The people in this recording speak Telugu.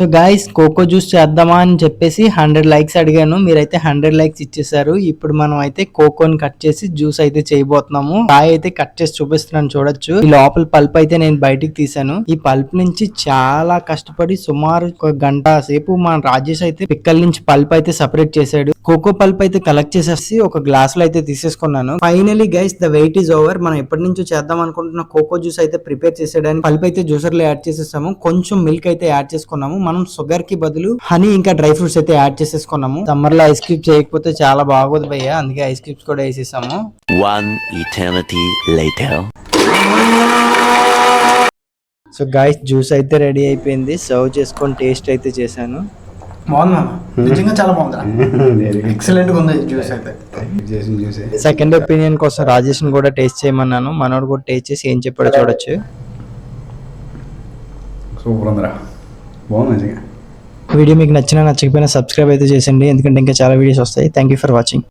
సో గాయస్ కోకో జ్యూస్ చేద్దామా అని చెప్పేసి హండ్రెడ్ లైక్స్ అడిగాను. మీరైతే హండ్రెడ్ లైక్స్ ఇచ్చేసారు. ఇప్పుడు మనం అయితే కోకోని కట్ చేసి జ్యూస్ అయితే చేయబోతున్నాము. కాయ అయితే కట్ చేసి చూపిస్తున్నాను చూడొచ్చు. ఈ లోపల పల్ప్ అయితే నేను బయటికి తీసాను ఈ పల్ప్ నుంచి చాలా కష్టపడి సుమారు ఒక గంట సేపు మన రాజేష్ అయితే పిక్కల నుంచి పల్ప్ అయితే సపరేట్ చేశాడు. కోకో పల్ప్ అయితే కలెక్ట్ చేసేసి ఒక గ్లాస్లో అయితే తీసేసుకున్నాను. Finally guys the wait is over మనం ఎప్పటి నుంచో చేద్దాం అనుకుంటున్న కోకో జ్యూస్ అయితే ప్రిపేర్ చేసేయడానికి పల్ప్ అయితే జ్యూసర్లో యాడ్ చేసేసాము. కొంచెం మిల్క్ అయితే యాడ్ చేసుకున్నాము. మనం షుగర్కి బదులు హనీ ఇంకా డ్రై ఫ్రూట్స్ అయితే యాడ్ చేసేసుకున్నాము. సమ్మర్లో ఐస్ క్యూబ్స్ చేయకపోతే చాలా బాగోదు భయ్య. అందుకే ఐస్ క్యూబ్స్ కూడా వేసేసాము. One eternity later. So guys juice అయితే రెడీ అయిపోయింది. సర్వ్ చేసుకొని టేస్ట్ అయితే చేశాను. బాగుంది మామ. నిజంగా చాలా బాగుంది ఎక్సలెంట్గా ఉంది జ్యూస్ అయితే. చేసి చూసే సెకండ్ ఒపీనియన్ కోసం రాజేష్ని కూడా టేస్ట్ చేయమన్నాను. మనోడు కూడా టేస్ట్ చేసి ఏం చెప్పాడో చూడొచ్చు. సూపర్ ఉందిరా. బాగుంది నిజంగా వీడియో మీకు నచ్చినా నచ్చకపోయినా సబ్స్క్రైబ్ అయితే చేసేయండి. ఎందుకంటే ఇంకా చాలా వీడియోస్ వస్తాయి. Thank you for watching